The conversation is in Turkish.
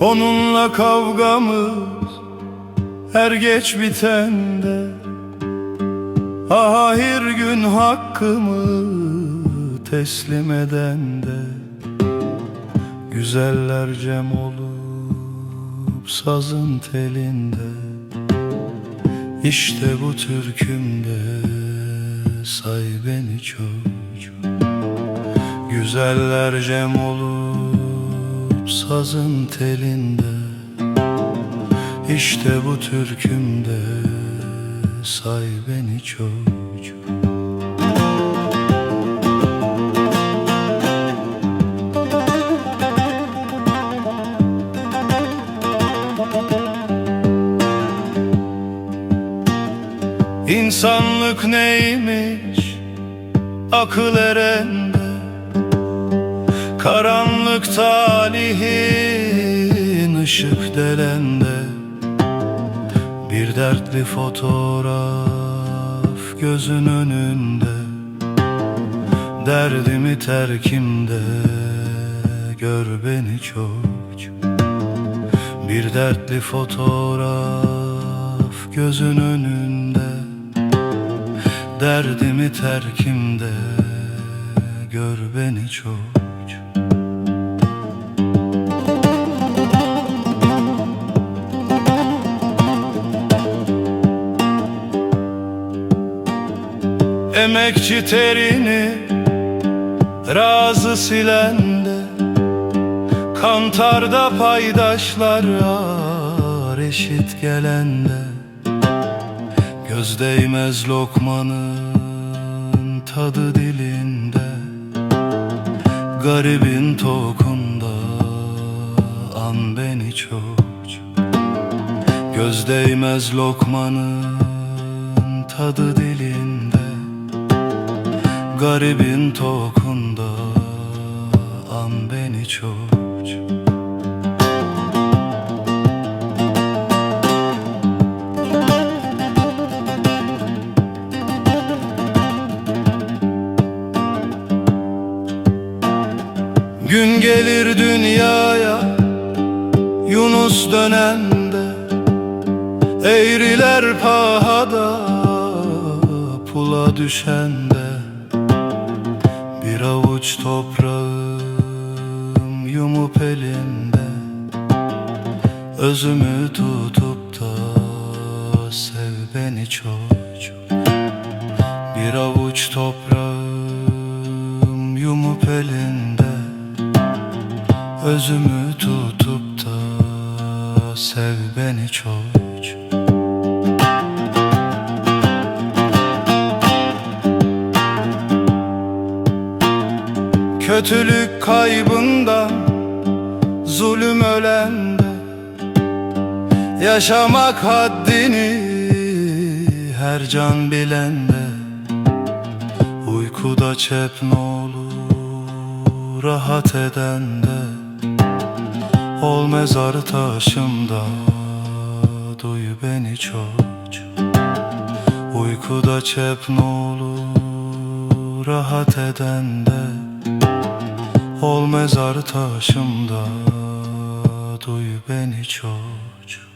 Onunla kavgamız her geç bitende. Ahir gün hakkımı teslim edende Güzeller cem olup sazın telinde. İşte bu türkümde say beni çocuk Güzeller cem olup sazın telinde. İşte bu türkümde say beni çocuk. İnsanlık neymiş akıl erende? Karanlık talihin ışık delende Bir dertli fotoğraf gözün önünde. Derdimi terkimde gör beni çocuk Bir dertli fotoğraf gözün önünde. Derdimi terkimde gör beni çocuk Emekçi terini razı silende Kantarda paydaşlar var eşit gelende Göz değmez lokmanın tadı dilinde. Garibin tokunda an beni çocuk Göz değmez lokmanın tadı dilinde Garibin tokunda an beni çocuk Gün gelir dünyaya Yunus dönende Eğriler pahada Pula düşende avuç toprağım Yumup elinde. Özümü tutup da Sev beni çocuk Bir avuç toprağım Yumup elinde. Özümü tutup da sev beni çocuk Kötülük kaybından zulüm ölende. Yaşamak haddini her can bilende. Uykuda çep ne olur rahat edende. Ol mezar taşımda duy beni çocuk Uykuda çep ne olur rahat edende Ol mezar taşımda duy beni çocuk